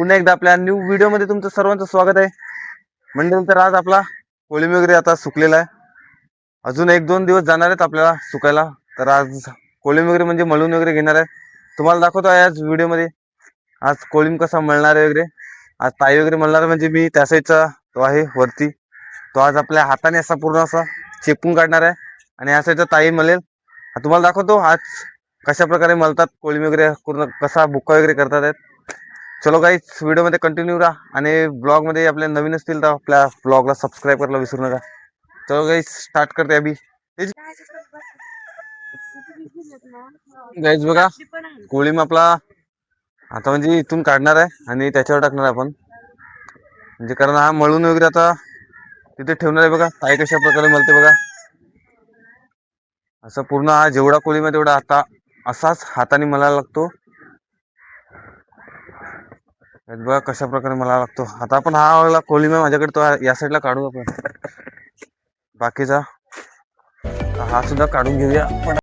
पुन्हा एकदा आपल्या न्यू व्हिडिओमध्ये तुमचं सर्वांचं स्वागत आहे. मंडळी तर आज आपला कोळी वगैरे आता सुकलेला आहे. अजून एक दोन दिवस जाणार आहेत आपल्याला सुकायला. तर आज कोळी वगैरे म्हणजे मळून वगैरे घेणार आहे. तुम्हाला दाखवतो आहे आज व्हिडिओमध्ये आज कोळीम कसा मळणार आहे वगैरे. आज ताई वगैरे मळणार म्हणजे मी त्या साईडचा तो आहे वरती. तो आज आपल्या हाताने असा पूर्ण असा चेपून काढणार आहे. आणि या साईडचा ताई मळेल. तुम्हाला दाखवतो आज कशा प्रकारे मळतात कोळी वगैरे पूर्ण कसा बुक्का वगैरे करतात आहेत. चलो काहीच व्हिडिओमध्ये कंटिन्यू राहा आणि ब्लॉगमध्ये आपल्या आपले नवीन असतील तर आपल्या ब्लॉगला सबस्क्राईब करायला विसरू नका. चलो काही स्टार्ट करते अभि. गाईज बघा कोळीम आपला आता म्हणजे इथून काढणार आहे आणि त्याच्यावर टाकणार आहे आपण. म्हणजे कारण हा मळून वगैरे आता तिथे ठेवणार आहे बघा. ताई कशा प्रकारे मळते बघा. असं पूर्ण हा जेवढा कोळीम आहे तेवढा आता असाच हाताने मळायला लागतो. बघा कशा प्रकारे मला लागतो. आता आपण हा वाला कोळीम आहे माझ्याकडे तो या साईडला काढू आपण. बाकीचा. हा सुद्धा काढून घेऊया. पण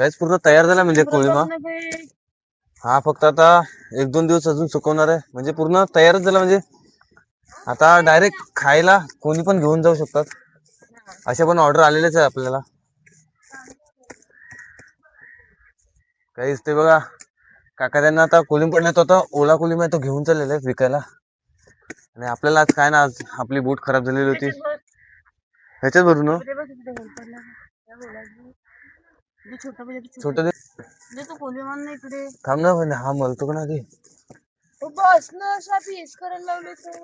गॅस पूर्ण तयार झाला म्हणजे कोळीमा. हा फक्त आता एक दोन दिवस अजून सुकवणार आहे. म्हणजे पूर्ण तयारच झाला म्हणजे. आता डायरेक्ट खायला कोणी पण घेऊन जाऊ शकतात. अशा पण ऑर्डर आलेलेच आहे आपल्याला. काहीच ते बघा. काका त्यांना आता कोलिम पडण्यात होता ओला कोलिम आहे तो घेऊन चाललेला आहे विकायला. आणि आपल्याला आज काय ना आज आपली बोट खराब झालेली होती. ह्याच्यात भरून हो. छोटं दे तू कोणी मान नाही इकडे. थांब ना पण हा मलतो का ना आधी? ओ बस ना अशा पीस करायला लावले तर.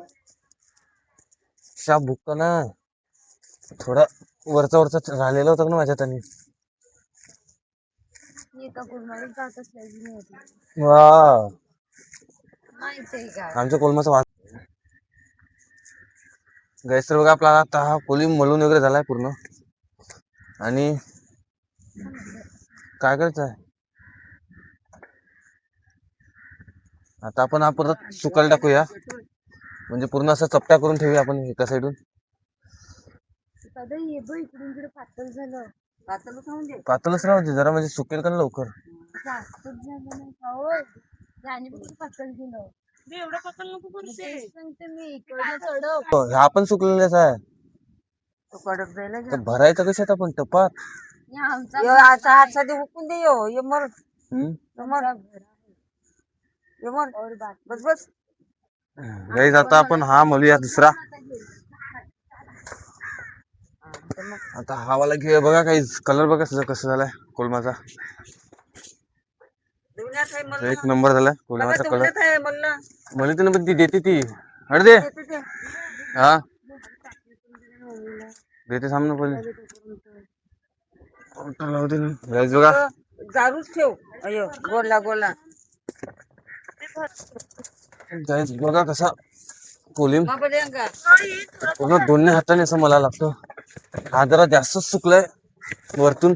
शाप भुकतो ना. थोडा वरचा वरचा राहिलेला होता ना माझ्यात आणि एका कुलमाला जात असल्याची नाही होती. वा. माहितीये का? आमच्या कोलमाचा वास गॅस तर बघा आपला आता हा कोलिम मळून वगैरे झालाय पूर्ण. आणि काय करायचं आहे? आता आपण हा परत सुकायला टाकूया. म्हणजे पूर्ण असं चपट्या करून ठेवूया आपण एका साईडून. दादा ये बघ इकडून इकडे पातळ झालं. पातळ का म्हणजे पातळच जरा म्हणजे सुकेल का ना लवकर? जास्तच झालं नाही का होय त्याने फक्त पातळ केलं एवढं पातळ नको करू सांगते मी इकडनं चढव. हो, हा पण सुकलेलाच आहे. तो कडक भरायचं कशात आपण? टपात. आमचा आता हुकून दे यो ये मर? ये मर. बस बस. गाईज आता आपण हा म्हणूया दुसरा. आता हा वाला घेऊया बघा काही कलर बघा सगळं कसं झालाय कोलमाचा. एक नंबर झालाय कोलमाचा कलर मला तिने पण ती देते ती. अरे दे. हा. देते सामने पहिले. बघा. दारूच ठेव. अयो गोला गोला गाईज बघा कसा कोलिम. पूर्ण दोन्ही हाताने असं मला लागतो. हा जरा जास्तच सुकलाय वरतून.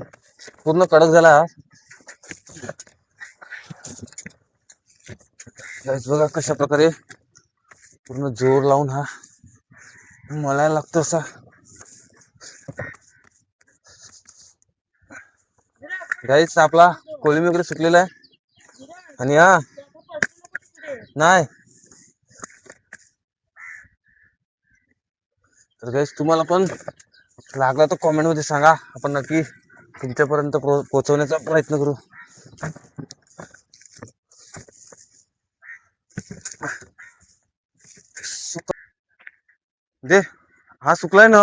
पूर्ण कडक झाला हा. बघा कशा प्रकारे पूर्ण जोर लावून हा. मळायला लागतो असा. गाईस आपला कोळी वगैरे सुकलेला आहे. आणि हा नाही. तर गाईस तुम्हाला पण लागला तर कॉमेंटमध्ये सांगा. आपण नक्की तुमच्यापर्यंत पो- पोहोचवण्याचा प्रयत्न करू. दे हा सुकलाय ना?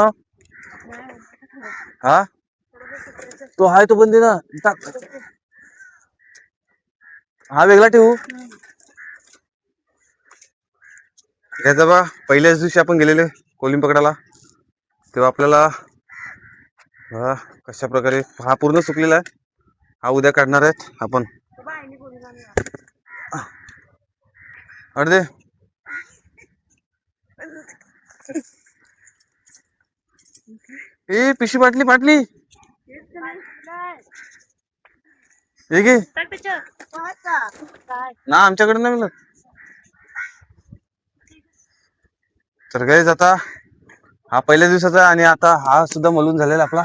हा? तो हाय तो बंदी ना. टाक. हा वेगळा ठेवू. याचा बा. पहिल्याच दिवशी आपण गेलेले कोलिम पकडायला. तेव्हा आपल्याला हा कशा प्रकारे हा पूर्ण सुकलेला आहे. हा उद्या काढणार आहेत आपण. अर्धे ए पिशी बाटली बाटली हे घे. ना आमच्याकडे नाही मिळत. तर गाईज आता हा पहिल्या दिवसाचा आणि आता हा सुद्धा मलून झालेला आपला.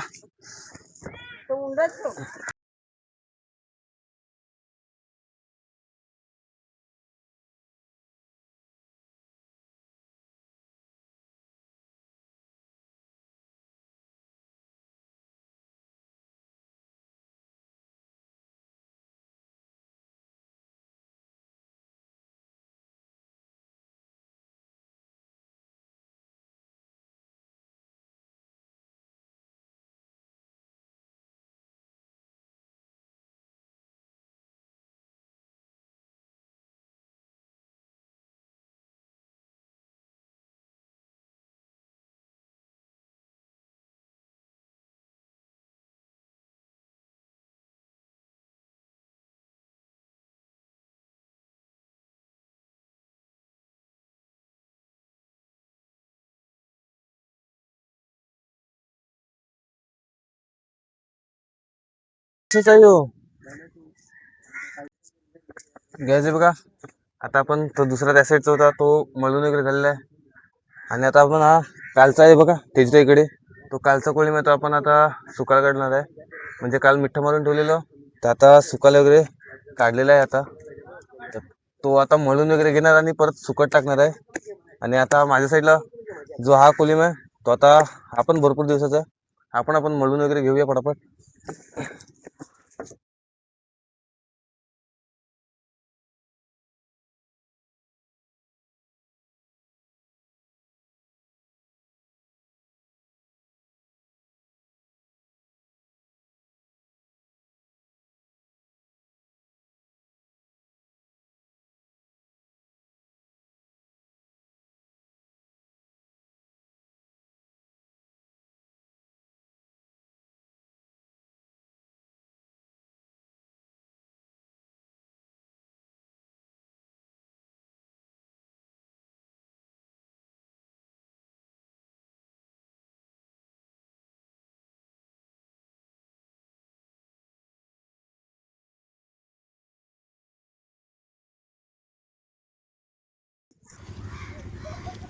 ठीक आहे घ्यायचे बघा. आता आपण तो दुसरा त्या साईडचा होता तो मळून वगैरे झालेला आहे. आणि आता आपण हा कालचा आहे बघा त्याच्या इकडे. तो कालचा कोळी तो आपण आता सुकायला काढणार आहे. म्हणजे काल मिठ्ठा मारून ठेवलेलं. तर आता सुकायला वगैरे काढलेला आहे आता. तर तो आता मळून वगैरे घेणार आणि परत सुकट टाकणार आहे. आणि आता माझ्या साईडला जो हा कोलिम आहे तो आता आपण भरपूर दिवसाचा आपण आपण मळून वगैरे घेऊया पटापट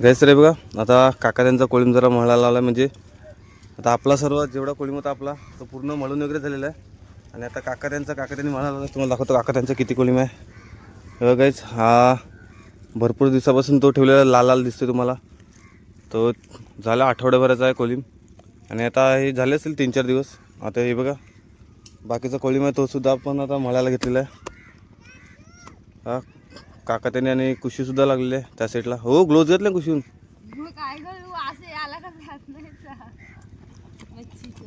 घ्यायचं रे बघा आता काका त्यांचा कोळीम जरा मळायला लावला म्हणजे आता आपला सर्व जेवढा कोळीम होता आपला तो पूर्ण मळून वगैरे झालेला आहे. आणि आता काका त्यांचा काका त्यांनी म्हणायला लावला तुम्हाला दाखवतो काका त्यांचा किती कोळीम आहे. बघा गाईज हा भरपूर दिवसापासून तो ठेवलेला लाल लाल दिसतो तुम्हाला. तो झाला आठवड्याभराचा आहे कोळीम. आणि आता हे झाले असेल तीन चार दिवस. आता हे बघा बाकीचा कोळीम आहे तोसुद्धा आपण आता मळायला घेतलेला आहे. हा काका त्यांनी आणि कुशी सुद्धा लागलेले आहे त्या साईडला हो ग्लोव्ह घेतले कुशीहून?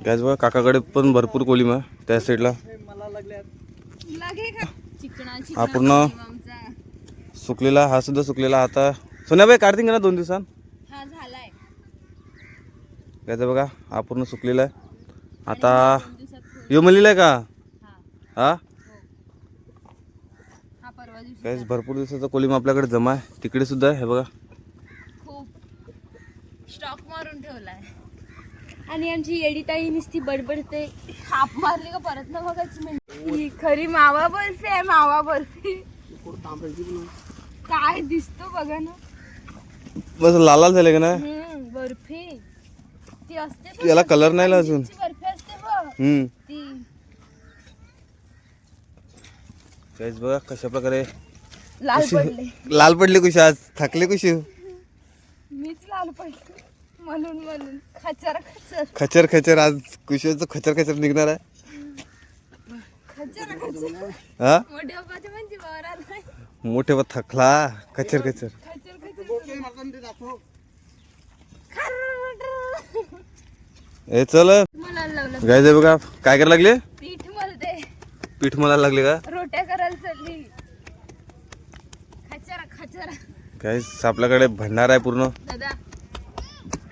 त्याच बघा काकाकडे पण भरपूर कोलिम आहे त्या साईडला हा पूर्ण सुकलेला हा सुद्धा सुकलेला आता. सोन्याबाई काढतील का ना दोन दिवसांत? त्याचं बघा हा पूर्ण सुकलेला आहे. आता. यो मलीला आहे का? हा? काहीच भरपूर दिवसाचा कोलिम आपल्याकडे जमा आहे. तिकडे सुद्धा आहे हे बघा. खूप स्टॉक मारून ठेवलाय. आणि आमची येडीताई नुसती बडबडते. हाप मारली का परत ना बघायची म्हणजे ही खरी मावा बर्फी आहे मावा बर्फी. काय दिसतो बघा ना. बस लाल झाले का ना बर्फी. ती असते याला कलर नाही अजून बर्फी असते बघ. ती. काहीच बघा कशा प्रकारे लाल पडले. लाल पडले कुशी? आज थकले कुशी? मीच लाल पडले. म्हणून म्हणून. खचर खचर खचर खचर आज कुशीचं खचर खचर निघणार आहे. खचर खचर हा? मोठ्या बाबाच्या म्हणजे नाही. मोठे व थकला. खचर खचर खचर खचर खर्रर. हे चल. मला लावलं. गाय बघा. काय करायला लागले? पीठ मलते पीठ मला लागले का? रोट्या करायला चालली. काय आपल्याकडे भंडार आहे पूर्ण? दादा.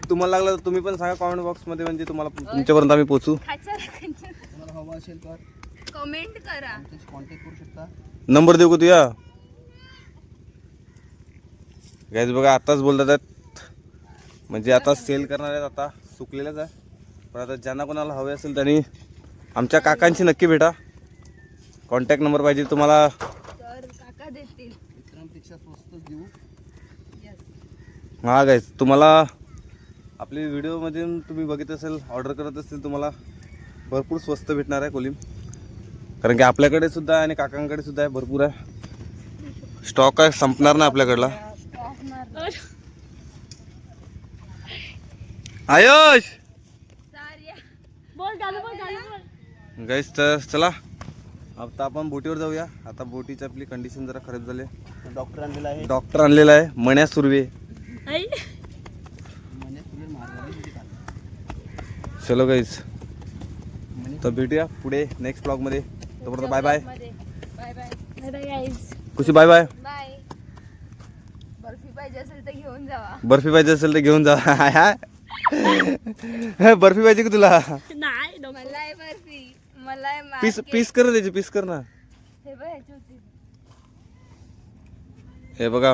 तुम्हाला लागलं तर तुम्ही पण सांगा कॉमेंट बॉक्समध्ये म्हणजे तुम्हाला तुमच्यापर्यंत आम्ही पोहोचू. कमेंट करा. नंबर देऊ का तुया? गायज बघा आताच बोलतात आहेत. म्हणजे आता सेल करणार आहेत आता सुकलेल्याच आहे. पण आता ज्यांना कोणाला हवे असेल त्यांनी आमच्या काकांशी नक्की भेटा. कॉन्टॅक्ट नंबर पाहिजे तुम्हाला. काका देतील. हा गायज तुम्हाला आपली व्हिडिओमध्ये तुम्ही बघित असेल ऑर्डर करत असेल तुम्हाला भरपूर स्वस्त भेटणार आहे कोलिम कारण की आपल्याकडे सुद्धा आहे आणि काकांकडे सुद्धा आहे भरपूर आहे. स्टॉक आहे संपणार नाही आपल्याकडला. आयुष! गाईस तर चला. आता आपण बोटीवर जाऊया. आता बोटीची आपली कंडिशन जरा खराब झाली. डॉक्टर आणलेला आहे. डॉक्टर आणलेला आहे. मण्या सुर्वे. चलो गाईस तर भेटूया पुढे नेक्स्ट ब्लॉगमध्ये तोपर्यंत bye bye bye bye bye bye guys Khushi bye bye bye barfi पाहिजे असेल तर घेऊन जावा. बर्फी पाहिजे असेल तर घेऊन जा. बर्फी पाहिजे का तुला नाही मला आहे बर्फी मला पीस. पीस कर त्याची पीस कर ना. हे हे बघा.